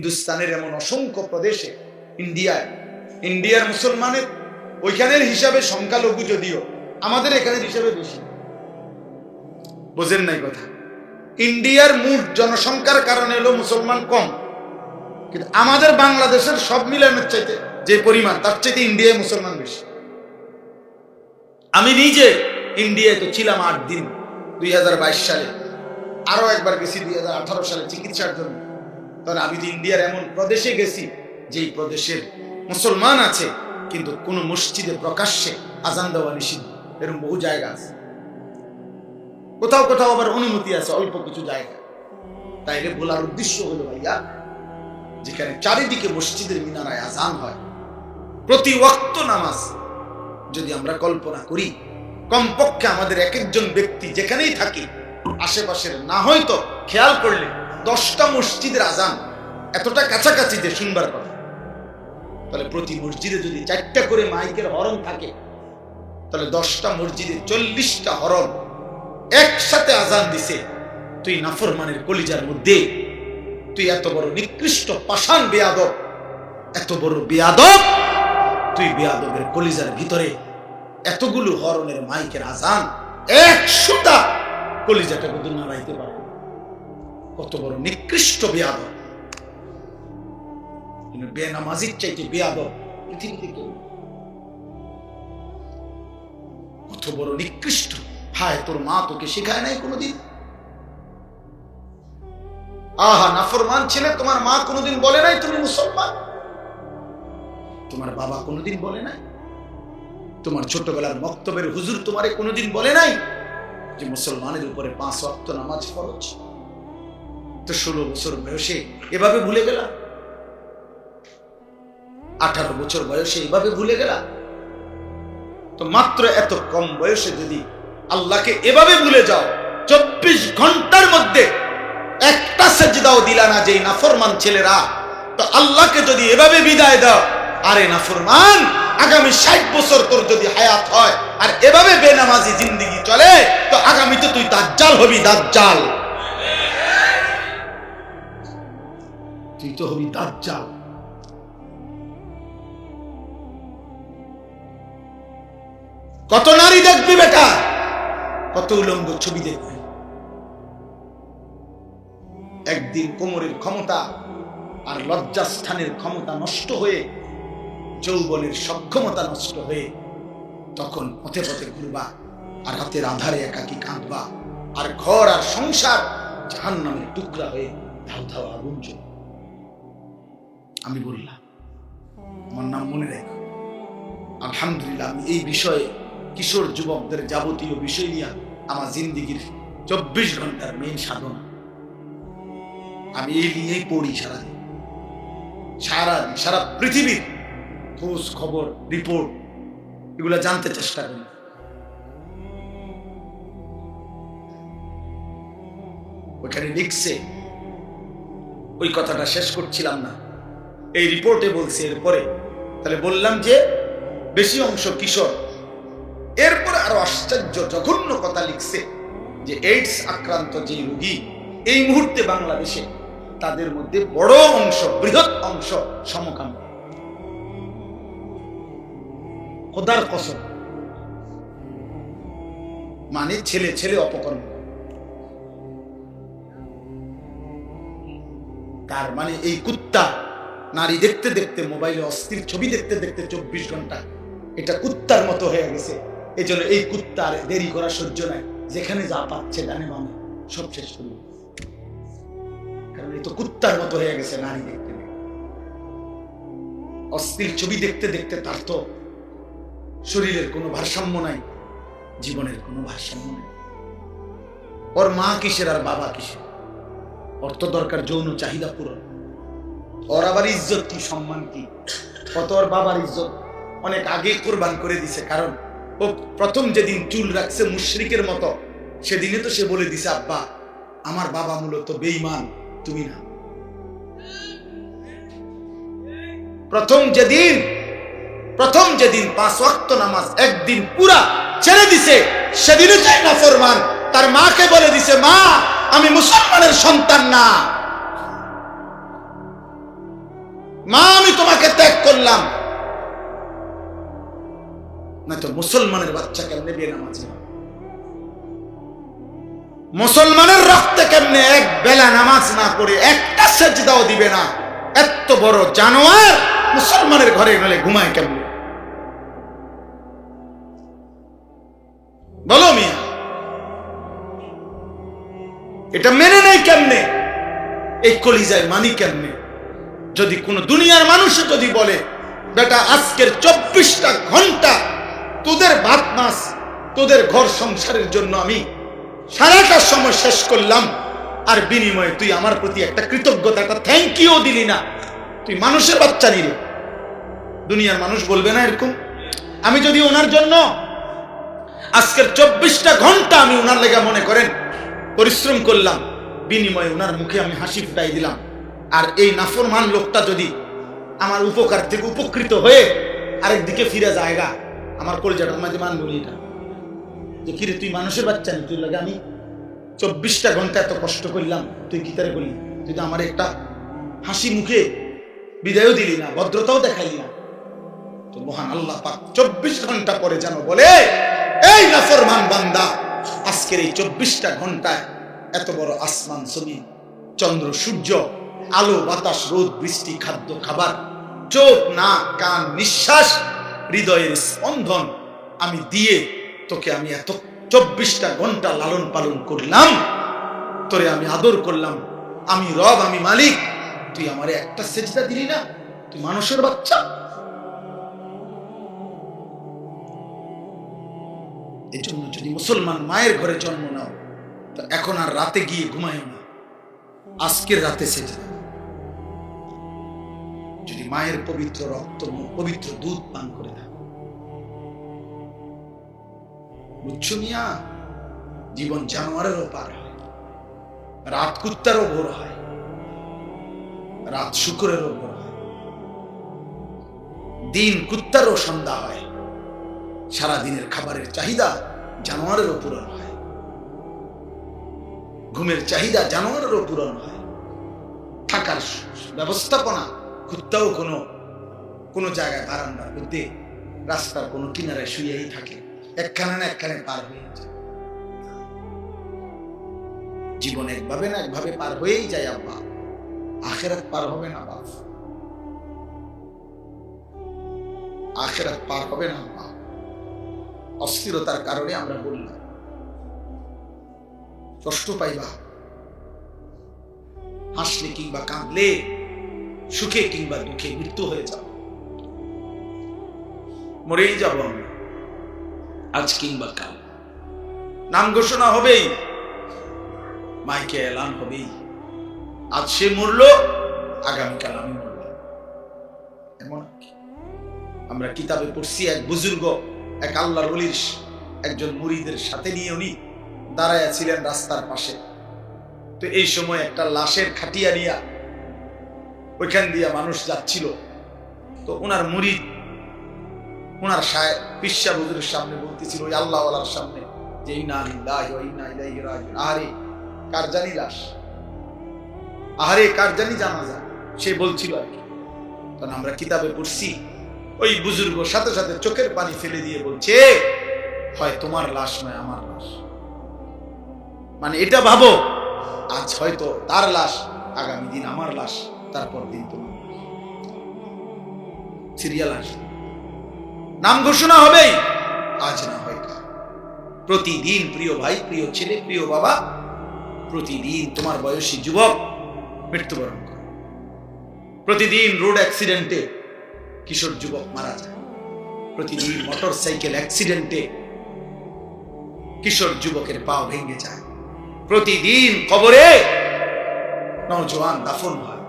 হিন্দুস্তানের এমন অসংখ্য প্রদেশে, ইন্ডিয়ায়। ইন্ডিয়ার মুসলমানের ওইখানের হিসাবে সংখ্যালঘু যদিও, আমাদের এখানের হিসাবে বেশি। বোঝেন নাই কথা? ইন্ডিয়ার মোট জনসংখ্যার কারণে হলো মুসলমান কম। কিন্তু আমাদের বাংলাদেশের সব মিলানোর চাইতে যে পরিমাণ, তার চাইতে ইন্ডিয়ায় মুসলমান বেশি। আমি নিজে ইন্ডিয়ায় তো ছিলাম আট দিন, দুই হাজার বাইশ সালে। আরও একবার গেছি দুই হাজার আঠারো সালে চিকিৎসার জন্য। তখন আমি ইন্ডিয়ার এমন প্রদেশে গেছি, যেই প্রদেশের মুসলমান আছে, কিন্তু কোন মসজিদে প্রকাশ্যে আজান দেওয়া নিষিদ্ধ। এরকম বহু জায়গা আছে। কোথাও কোথাও আবার অনুমতি আছে, অল্প কিছু জায়গা। তাইলে বলার উদ্দেশ্য হলো ভাইয়া, যেখানে চারিদিকে মসজিদের মিনারায় আজান হয়, প্রতি ওয়াক্ত নামাজ যদি আমরা কল্পনা করি, কমপক্ষে আমাদের এক একজন ব্যক্তি যেখানেই থাকি, আশেপাশের না হয়তো খেয়াল করলে দশটা মসজিদের আজান এতটা কাছাকাছি যে শুনবার কথা তাহলে প্রতি মসজিদে যদি চারটা করে মাইকের হরণ থাকে, তাহলে দশটা মসজিদে চল্লিশটা হরণ একসাথে আজান দিছে তুই নাফরমানের কলিজার মধ্যে, তুই এত বড় নিকৃষ্ট পাষাণ বেয়াদব, এত বড় বেয়াদব, তুই বেয়াদবের কলিজার ভিতরে এতগুলো হরণের মাইকের আজান একশোটা কলিজাটা কিন্তু নাড়াইতে পারে না। কত বড় নিকৃষ্ট বেয়াদব। কিন্তু বেনামাজির চাইতে বেয়াদব পৃথিবীতে কেউ কত বড় নিকৃষ্ট। হায়, তোর মা তোকে শেখায় নাই কোনোদিন? আহা, নাফরমান ছেলে, তোমার মা কোনোদিন বলে নাই তুমি মুসলমান? তোমার বাবা কোনোদিন বলে নাই? তোমার ছোটবেলার বক্তব্যের হুজুর তোমারে কোনোদিন বলে নাই যে মুসলমানের উপরে পাঁচ ওয়াক্ত নামাজ ফরজ? তো ষোলো বছর বয়সে এভাবে ভুলে গেলা? আঠারো বছর বয়সে এভাবে ভুলে গেলা? তো মাত্র এত কম বয়সে যদি আল্লাহকে এভাবে ভুলে যাও, চব্বিশ ঘণ্টার মধ্যে একটা সেজদাও দিলা না যে নাফরমান ছেলেরা, তো আল্লাহকে যদি এভাবে বিদায় দাও, আরে নাফরমান, আগামী ষাট বছর তোর যদি হায়াত হয়, আর এভাবে বেনামাজি জিন্দিগি চলে, তো আগামীতে তুই দাজ্জাল হবি, দাজ্জাল। তুই তো হবি দাজ্জাল। কত নারী দেখবি বেটা? কত উলঙ্গ ছবি দেখবি। একদিন কোমরের ক্ষমতা আর লজ্জাস্থানের ক্ষমতা নষ্ট হয়ে যৌবনের সক্ষমতা নষ্ট হয়ে তখন পথে পথে ঘুরবা আর হাতের আধারে একাকি কাঁদবা আর ঘর আর সংসার জাহান নামের টুকরা হয়ে ধাও ধাও আগুন জ্বলবে। আমি বললাম আমার নাম মনে রেখো আলহামদুলিল্লাহ আমি এই বিষয়ে কিশোর যুবকদের যাবতীয় বিষয় নিয়ে আমার জিন্দিগির চব্বিশ ঘণ্টার মেন সাধনা। আমি এই নিয়েই পড়ি সারাদিন। সারা সারা পৃথিবীর খোঁজ খবর রিপোর্ট এগুলো জানতে চেষ্টা করি। ওইখানে লিখছে ওই কথাটা শেষ করছিলাম না। এই রিপোর্টে বলছে এরপরে। তাহলে বললাম যে, বেশি অংশ কিশোর। এরপরে আরও আশ্চর্য, জঘন্য কথা লিখছে যে এইডস আক্রান্ত যে রোগী, এই মুহূর্তে বাংলাদেশে তাদের মধ্যে বড় অংশ, বৃহৎ অংশ সমকাম। খোদার কসম। মানে ছেলে ছেলে অপকর্ম। তার মানে এই কুত্তা নারী দেখতে দেখতে মোবাইলে অস্থির ছবি দেখতে দেখতে চব্বিশ ঘণ্টা। এটা কুত্তার মতো হয়ে গেছে। এই জন্য এই কুত্তার দেরি করা সহ্য নাই যেখানে যা পাচ্ছে ডানে বামে, সব শেষ করবে কারণ এই তো কুত্তার মতো হয়ে গেছে নারী দেখতে। অস্থির ছবি দেখতে দেখতে তার তো শরীরের কোনো ভারসাম্য নাই, জীবনের কোনো ভারসাম্য নেই। ওর মা কিসের আর বাবা কিসের? তো দরকার যৌন চাহিদা পূরণ। ওর আবার ইজ্জত কি, সম্মান কি? কত ওর বাবার ইজ্জত। অনেক আগে কোরবান করে দিছে, কারণ ও প্রথম যেদিন চুল রাখছে মুশরিকের মতো সেদিনে তো সে বলে দিছে, আব্বা, আমার বাবা মূলত বেঈমান, তুমি না। প্রথম যেদিন প্রথম যেদিন পাঁচ ওয়াক্ত নামাজ একদিন পুরা ছেড়ে দিছে সেদিনও চাই না ফরমান তার মাকে বলে দিছে, মা, আমি মুসলমানের সন্তান না। মা, আমি তোমাকে ত্যাগ করলাম। না তো মুসলমানের বাচ্চা কেমনে বেনামাজি হয়? মুসলমানের রক্তে কেমনে এক বেলা নামাজ না পড়ে একটা সেজদাও দিবে না? এত বড় জানোয়ার মুসলমানের ঘরে গেলে ঘুমায় কেমনে? বলো মিয়া, এটা মেনে নেই কেমনে? এই কলিজায় মানি কেমনে? যদি কোন দুনিয়ার মানুষ যদি বলে, বেটা, আজকের চব্বিশটা ঘণ্টা তোদের ভাত মাস তোদের ঘর সংসারের জন্য আমি সারাটা সময় শেষ করলাম, আর বিনিময়ে তুই আমার প্রতি একটা কৃতজ্ঞতা একটা থ্যাংক ইউ দিলি না। তুই মানুষের বাচ্চা নিলে। দুনিয়ার মানুষ বলবে না এরকম। আমি যদি ওনার জন্য আজকের চব্বিশটা ঘণ্টা আমি ওনার লেগা মনে করেন, পরিশ্রম করলাম, বিনিময়ে ওনার মুখে আমি হাসি ফুটাই দিলাম। আর এই নাফরমান লোকটা যদি আমার উপকার থেকে উপকৃত হয়ে আরেক দিকে ফিরে জায়গা আমার কলজাটার মাঝে মান বলি এটা। যে কিরে, তুই মানুষের বাচ্চা নি? তুই লাগে আমি চব্বিশটা ঘণ্টা এত কষ্ট করলাম, তুই কি তারে বলি তুই তো আমার একটা হাসি মুখে বিদায়ও দিলি না, ভদ্রতাও দেখাইলি না। তো মহান আল্লাহ পাক চব্বিশ ঘণ্টা পরে যেন বলে, এই নাফরমান বান্দা, আজকের এই চব্বিশটা ঘন্টায় এত বড় আসমান ছবি চন্দ্র, সূর্য আলো, বাতাস, রোদ, বৃষ্টি, খাদ্য, খাবার, চোখ, নাক, কান, নিঃশ্বাস, হৃদয়ের স্পন্দন আমি দিয়ে তোকে আমি এত চব্বিশটা ঘণ্টা লালন পালন করলাম, তোরে আমি আদর করলাম। আমি রব, আমি মালিক। তুই আমারে একটা সেজদা দিলি না? তুই মানুষের বাচ্চা। এই জন্য যদি মুসলমান মায়ের ঘরে জন্ম নাও, তো এখন আর রাতে গিয়ে ঘুমায় না। আজকের রাতে সেজে দাও। যদি মায়ের পবিত্র রক্ত পবিত্র দুধ পান করে বুঝছ মিয়া? জীবন জানোয়ারেরও পার হয়, রাত কুত্তারও ভোর হয়, রাত শুকুরেরও ভোর হয়, দিন কুত্তারও সন্ধ্যা হয় সারা দিনের খাবারের চাহিদা জানোয়ারেরও পূরণ হয়, ঘুমের চাহিদা জানোয়ারেরও পূরণ হয়, থাকার ব্যবস্থাপনা কুত্তাও কোনো কোনো জায়গায় বারান্দার মধ্যে রাস্তার কোনো কিনারে শুয়েই থাকে। একখানে না একখানে পার হয়ে যায়। জীবন একভাবে না একভাবে পার হয়েই যায় আব্বা। আখেরাত পার হবে না বাপ। আখেরাত পার হবে না আব্বা। অস্থিরতার কারণে আমরা বললাম, কষ্ট পাইবা। হাসলে কিংবা কাঁদলে সুখে কিংবা দুঃখে মৃত্যু হয়ে যাব মরেই যাব আমরা। আজ কিংবা কাল। নাম ঘোষণা হবেই। মাইকে এলান হবেই। আজ সে মরলো, আগামীকাল আমি মরলাম এমন আমরা কিতাবে পড়ছি, এক বুজুর্গ, এক আল্লাহর বলির একজন মুরিদের সাথে নিয়ে উনি দাঁড়াইয়া ছিলেন রাস্তার পাশে। তো এই সময় একটা লাশের খাটিয়া নিয়া ওইখান দিয়ে মানুষ যাচ্ছিল। তো ওনার মুড়ি ওনার সায় পিসা বুজুরের সামনে বলতেছিল, ওই আল্লাহওয়ালার সামনে, যে ইনা আহারে, কার জানি লাশ? আহারে, কার জানি জানাজা? সে বলছিল আর কি। কারণ আমরা কিতাবে পড়ছি, ওই বুজুর্গ সাথে সাথে চোখের পানি ফেলে দিয়ে বলছে, হয় তোমার লাশ নয়, আমার লাশ। মানে এটা ভাবো, আজ হয়তো তার লাশ, আগামী দিন আমার লাশ। তারপর তোমার সিরিয়াল আসবে নাম ঘোষণা হবেই। আজ না হয় প্রতিদিন প্রিয় ভাই, প্রিয় ছেলে, প্রিয় বাবা, প্রতিদিন তোমার বয়সী যুবক মৃত্যুবরণ করে। প্রতিদিন রোড অ্যাক্সিডেন্টে কিশোর যুবক মারা যায়। প্রতিদিন মোটর সাইকেল অ্যাক্সিডেন্টে কিশোর যুবকের পা ভেঙে যায়। প্রতিদিন কবরে নওজোয়ান দাফন হয়।